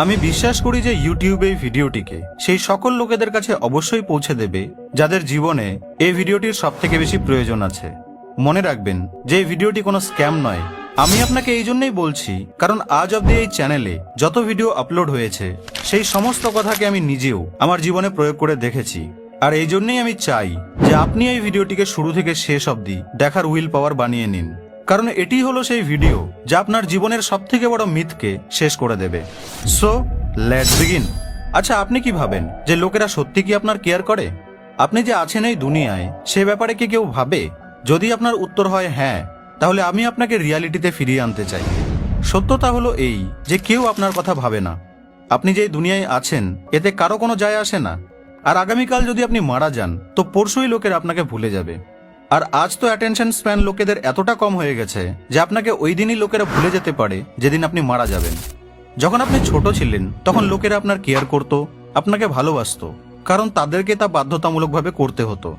আমি বিশ্বাস করি যে ইউটিউবে এই ভিডিওটিকে সেই সকল লোকেদের কাছে অবশ্যই পৌঁছে দেবে যাদের জীবনে এই ভিডিওটির সব থেকে বেশি প্রয়োজন আছে। মনে রাখবেন যে এই ভিডিওটি কোনো স্ক্যাম নয়। আমি আপনাকে এই জন্যই বলছি, কারণ আজ অব্দি এই চ্যানেলে যত ভিডিও আপলোড হয়েছে, সেই সমস্ত কথাকে আমি নিজেও আমার জীবনে প্রয়োগ করে দেখেছি। আর এই জন্যই আমি চাই যে আপনি এই ভিডিওটিকে শুরু থেকে শেষ অবধি দেখার উইল পাওয়ার বানিয়ে নিন। কারণ এটি হলো সেই ভিডিও যা আপনার জীবনের সব থেকে বড় মিথকে শেষ করে দেবে। সো লেটস বিগিন আচ্ছা আপনি কি ভাবেন যে লোকেরা সত্যি কি আপনার কেয়ার করে? আপনি যে আছেন এই দুনিয়ায়, সে ব্যাপারে কি কেউ ভাবে? যদি আপনার উত্তর হয় হ্যাঁ তাহলে আমি আপনাকে রিয়ালিটিতে ফিরিয়ে আনতে চাই। সত্যতা হলো এই যে কেউ আপনার কথা ভাবে না। আপনি যে দুনিয়ায় আছেন, এতে কারও কোনো যায় আসে না। আর আগামীকাল যদি আপনি মারা যান, তো পরশুই লোকের আপনাকে ভুলে যাবে। আর আজ তো অ্যাটেনশন স্প্যান লোকেদের এতটা কম হয়ে গেছে যে আপনাকে ওই দিনই লোকেরা ভুলে যেতে পারে যেদিন আপনি মারা যাবেন। যখন আপনি ছোট ছিলেন, তখন লোকেরা আপনার কেয়ার করত, আপনাকে ভালোবাসত, কারণ তাদেরকে তা বাধ্যতামূলকভাবে করতে হতো।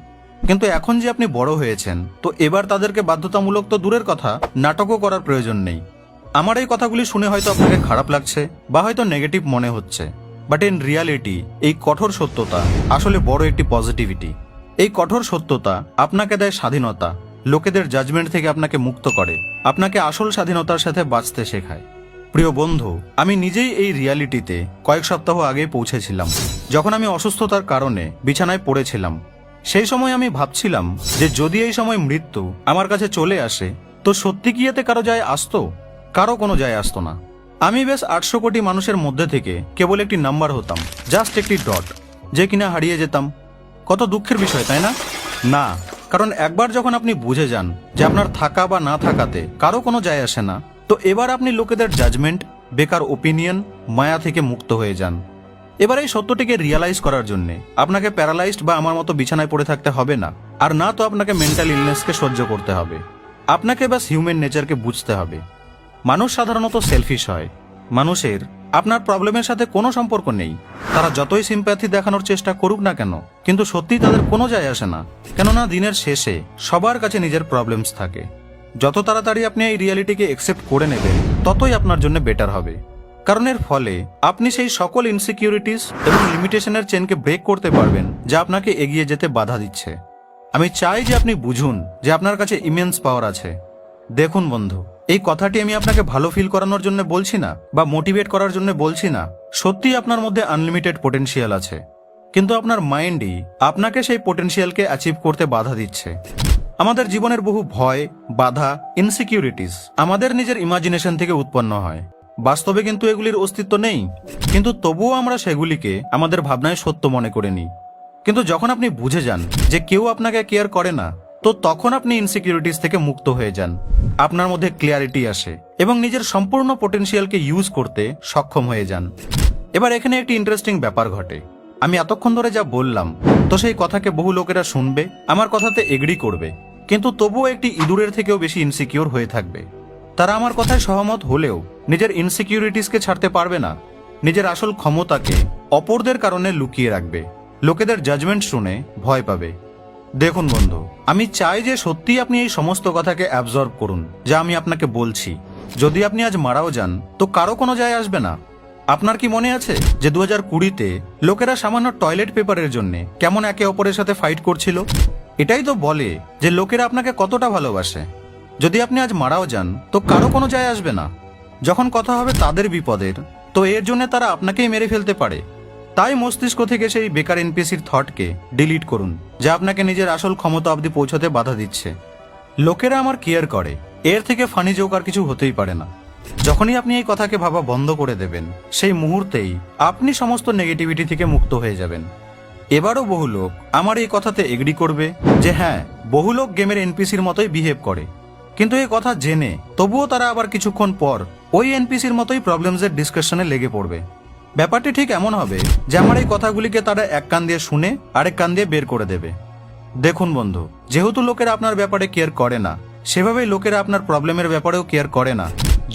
কিন্তু এখন যে আপনি বড় হয়েছেন, তো এবার তাদেরকে বাধ্যতামূলক তো দূরের কথা, নাটকও করার প্রয়োজন নেই। আমার এই কথাগুলি শুনে হয়তো আপনাকে খারাপ লাগছে, বা হয়তো নেগেটিভ মনে হচ্ছে বাট ইন রিয়ালিটি এই কঠোর সত্যতা আসলে বড় একটি পজিটিভিটি এই কঠোর সত্যতা আপনাকে দেয় স্বাধীনতা। লোকেদের জাজমেন্ট থেকে আপনাকে মুক্ত করে। আপনাকে আসল স্বাধীনতার সাথে বাঁচতে শেখায়। প্রিয় বন্ধু, আমি নিজেই এই রিয়ালিটিতে কয়েক সপ্তাহ আগে পৌঁছেছিলাম। যখন আমি অসুস্থতার কারণে বিছানায় পড়েছিলাম, সেই সময় আমি ভাবছিলাম যে যদি এই সময় মৃত্যু আমার কাছে চলে আসে, তো সত্যি কি এতে কারও যায় আসতো? কারও কোনো যায় আসতো না। আমি বেশ আটশো কোটি মানুষের মধ্যে থেকে কেবল একটি নাম্বার হতাম জাস্ট একটি ডট যে কিনা হারিয়ে যেতাম। কত দুঃখের বিষয়, তাই না? না, কারণ একবার যখন আপনি বুঝে যান যে আপনার থাকা বা না থাকাতে কারও কোনো যায় আসে না, তো এবার আপনি লোকেদের জাজমেন্ট বেকার ওপিনিয়ন মায়া থেকে মুক্ত হয়ে যান। এবার এই সত্যটিকে রিয়ালাইজ করার জন্য আপনাকে প্যারালাইজড বা আমার মতো বিছানায় পড়ে থাকতে হবে না, আর না তো আপনাকে মেন্টাল ইলনেসকে সহ্য করতে হবে। আপনাকে ব্যাস হিউম্যান নেচারকে বুঝতে হবে। মানুষ সাধারণত সেলফিশ হয়। মানুষের আপনার প্রবলেমের সাথে কোনো সম্পর্ক নেই। তারা যতই সিম্প্যাথি দেখানোর চেষ্টা করুক না কেন, কিন্তু সত্যি তাদের কোনো যায় আসে না। কেননা দিনের শেষে সবার কাছে নিজের প্রবলেমস থাকে। যত তাড়াতাড়ি আপনি এই রিয়ালিটিকে একসেপ্ট করে নেবেন, ততই আপনার জন্য বেটার হবে। কারণ এর ফলে আপনি সেই সকল ইনসিকিউরিটিস এবং লিমিটেশনের চেনকে ব্রেক করতে পারবেন, যা আপনাকে এগিয়ে যেতে বাধা দিচ্ছে। আমি চাই যে আপনি বুঝুন যে আপনার কাছে ইমেন্স পাওয়ার আছে। দেখুন বন্ধু এই কথাটি আমি আপনাকে ভালো ফিল করানোর জন্য বলছি না, বা মোটিভেট করার জন্য বলছি না। সত্যি আপনার মধ্যে আনলিমিটেড পোটেনশিয়াল আছে। কিন্তু আপনার মাইন্ডই আপনাকে সেই পোটেনশিয়ালকে অ্যাচিভ করতে বাধা দিচ্ছে। আমাদের জীবনের বহু ভয়, বাধা ইনসিকিউরিটিস আমাদের নিজের ইমাজিনেশন থেকে উৎপন্ন হয়। বাস্তবে কিন্তু এগুলির অস্তিত্ব নেই। কিন্তু তবুও আমরা সেগুলিকে আমাদের ভাবনায় সত্য মনে করে নিই। কিন্তু যখন আপনি বুঝে যান যে কেউ আপনাকে কেয়ার করে না তো তখন আপনি ইনসিকিউরিটিস থেকে মুক্ত হয়ে যান। আপনার মধ্যে ক্লিয়ারিটি আসে এবং নিজের সম্পূর্ণ পোটেনশিয়ালকে ইউজ করতে সক্ষম হয়ে যান। এবার এখানে একটি ইন্টারেস্টিং ব্যাপার ঘটে। আমি এতক্ষণ ধরে যা বললাম, তো সেই কথাকে বহু লোকেরা শুনবে, আমার কথাতে এগ্রি করবে। কিন্তু তবুও একটি ইঁদুরের থেকেও বেশি ইনসিকিউর হয়ে থাকবে। তারা আমার কথায় সহমত হলেও নিজের ইনসিকিউরিটিসকে ছাড়তে পারবে না। নিজের আসল ক্ষমতাকে অপরদের কারণে লুকিয়ে রাখবে। লোকেদের জাজমেন্ট শুনে ভয় পাবে। দেখুন বন্ধু, আমি চাই যে সত্যি আপনি এই সমস্ত কথাকে অ্যাবজর্ব করুন, যা আমি আপনাকে বলছি। যদি আপনি আজ মারাও যান, তো কারও কোনো যায় আসবে না। আপনার কি মনে আছে যে দু হাজার কুড়িতে লোকেরা সামান্য টয়লেট পেপারের জন্য কেমন একে অপরের সাথে ফাইট করছিল? এটাই তো বলে যে লোকেরা আপনাকে কতটা ভালোবাসে। যদি আপনি আজ মারাও যান, তো কারও কোনো যায় আসবে না। যখন কথা হবে তাদের বিপদের, তো এর জন্য তারা আপনাকেই মেরে ফেলতে পারে। তাই মস্তিষ্ক থেকে সেই বেকার এনপিসির থটকে ডিলিট করুন, যা আপনাকে নিজের আসল ক্ষমতা অবধি পৌঁছাতে বাধা দিচ্ছে। লোকেরা আমার কেয়ার করে, এর থেকে ফানি জোক আর কিছু হতেই পারে না। যখনই আপনি এই কথাকে ভাবা বন্ধ করে দেবেন, সেই মুহূর্তেই আপনি সমস্ত নেগেটিভিটি থেকে মুক্ত হয়ে যাবেন। এবারও বহু লোক আমার এই কথাতে এগ্রি করবে যে হ্যাঁ বহু লোক গেমের এনপিসির মতোই বিহেভ করে। কিন্তু এই কথা জেনে তবুও তারা আবার কিছুক্ষণ পর ওই এনপিসির মতোই প্রবলেমসের ডিসকাশনে লেগে পড়বে। ব্যাপারটি ঠিক এমন হবে যে আমার এই কথাগুলিকে তারা এক কান দিয়ে শুনে আরেক কান দিয়ে বের করে দেবে। দেখুন বন্ধু, যেহেতু লোকেরা আপনার ব্যাপারে কেয়ার করে না, সেভাবেই লোকেরা আপনার প্রবলেমের ব্যাপারেও কেয়ার করে না।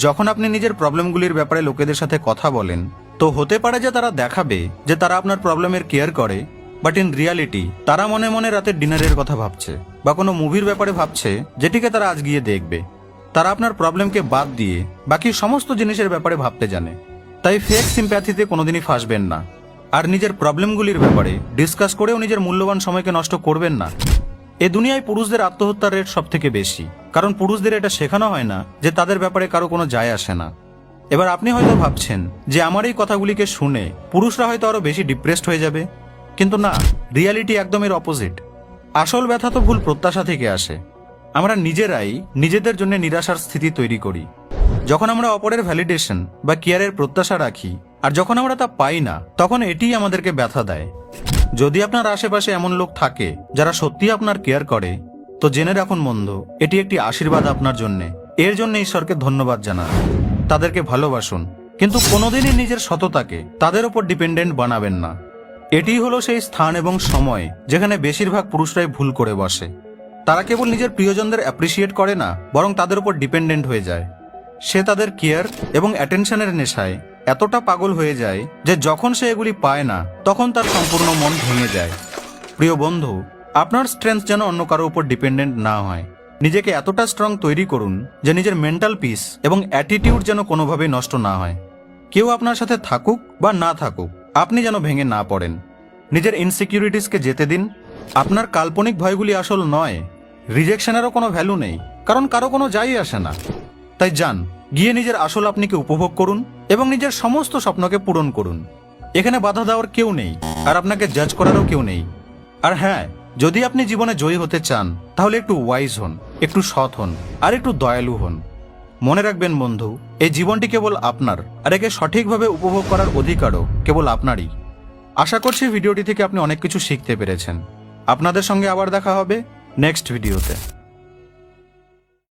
যখন আপনি নিজের প্রবলেমগুলির ব্যাপারে লোকেদের সাথে কথা বলেন, তো হতে পারে যে তারা দেখাবে যে তারা আপনার প্রবলেমের কেয়ার করে, বাট ইন রিয়ালিটি তারা মনে মনে রাতের ডিনারের কথা ভাবছে, বা কোনো মুভির ব্যাপারে ভাবছে যেটিকে তারা আজ গিয়ে দেখবে। তারা আপনার প্রবলেমকে বাদ দিয়ে বাকি সমস্ত জিনিসের ব্যাপারে ভাবতে জানে। তাই ফেক সিম্প্যাথিতে কোনোদিনই ফাঁসবেন না। আর নিজের প্রবলেমগুলির ব্যাপারে ডিসকাস করেও নিজের মূল্যবান সময়কে নষ্ট করবেন না। এ দুনিয়ায় পুরুষদের আত্মহত্যার রেট সব থেকে বেশি। কারণ পুরুষদের এটা শেখানো হয় না যে তাদের ব্যাপারে কারও কোনো যায় আসে না। এবার আপনি হয়তো ভাবছেন যে আমার এই কথাগুলিকে শুনে পুরুষরা হয়তো আরও বেশি ডিপ্রেসড হয়ে যাবে। কিন্তু না রিয়ালিটি একদম এর অপোজিট আসল ব্যথা তো ভুল প্রত্যাশা থেকে আসে। আমরা নিজেরাই নিজেদের জন্য নিরাশার স্থিতি তৈরি করি। যখন আমরা অপরের ভ্যালিডেশন বা কেয়ারের প্রত্যাশা রাখি, আর যখন আমরা তা পাই না, তখন এটিই আমাদেরকে ব্যথা দেয়। যদি আপনার আশেপাশে এমন লোক থাকে, যারা সত্যি আপনার কেয়ার করে, তো জেনে রাখুন বন্ধু, এটি একটি আশীর্বাদ আপনার জন্য। এর জন্য ঈশ্বরকে ধন্যবাদ জানান। তাদেরকে ভালোবাসুন। কিন্তু কোনোদিনই নিজের সততাকে তাদের উপর ডিপেন্ডেন্ট বানাবেন না। এটি হলো সেই স্থান এবং সময়, যেখানে বেশিরভাগ পুরুষরাই ভুল করে বসে। তারা কেবল নিজের প্রিয়জনদের অ্যাপ্রিসিয়েট করে না, বরং তাদের উপর ডিপেন্ডেন্ট হয়ে যায়। সে তাদের কেয়ার এবং অ্যাটেনশনের নেশায় এতটা পাগল হয়ে যায় যে যখন সে এগুলি পায় না, তখন তার সম্পূর্ণ মন ভেঙে যায়। প্রিয় বন্ধু, আপনার স্ট্রেংথ যেন অন্য কারও উপর ডিপেন্ডেন্ট না হয়। নিজেকে এতটা স্ট্রং তৈরি করুন যে নিজের মেন্টাল পিস এবং অ্যাটিটিউড যেন কোনোভাবেই নষ্ট না হয়। কেউ আপনার সাথে থাকুক বা না থাকুক, আপনি যেন ভেঙে না পড়েন। নিজের ইনসিকিউরিটিসকে যেতে দিন। আপনার কাল্পনিক ভয়গুলি আসল নয়। রিজেকশনেরও কোনো ভ্যালু নেই, কারণ কারও কোনো যাই আসে না। তাই যান, গিয়ে নিজের আসল আপনিকে উপভোগ করুন এবং নিজের সমস্ত স্বপ্নকে পূরণ করুন। এখানে বাধা দেওয়ার কেউ নেই, আর আপনাকে জাজ করারও কেউ নেই। আর হ্যাঁ যদি আপনি জীবনে জয়ী হতে চান, তাহলে একটু ওয়াইজ হন, একটু সৎ হন, আর একটু দয়ালু হন। মনে রাখবেন বন্ধু, এই জীবনটি কেবল আপনার, আর একে সঠিকভাবে উপভোগ করার অধিকারও কেবল আপনারই। আশা করছি ভিডিওটি থেকে আপনি অনেক কিছু শিখতে পেরেছেন। আপনাদের সঙ্গে আবার দেখা হবে নেক্সট ভিডিওতে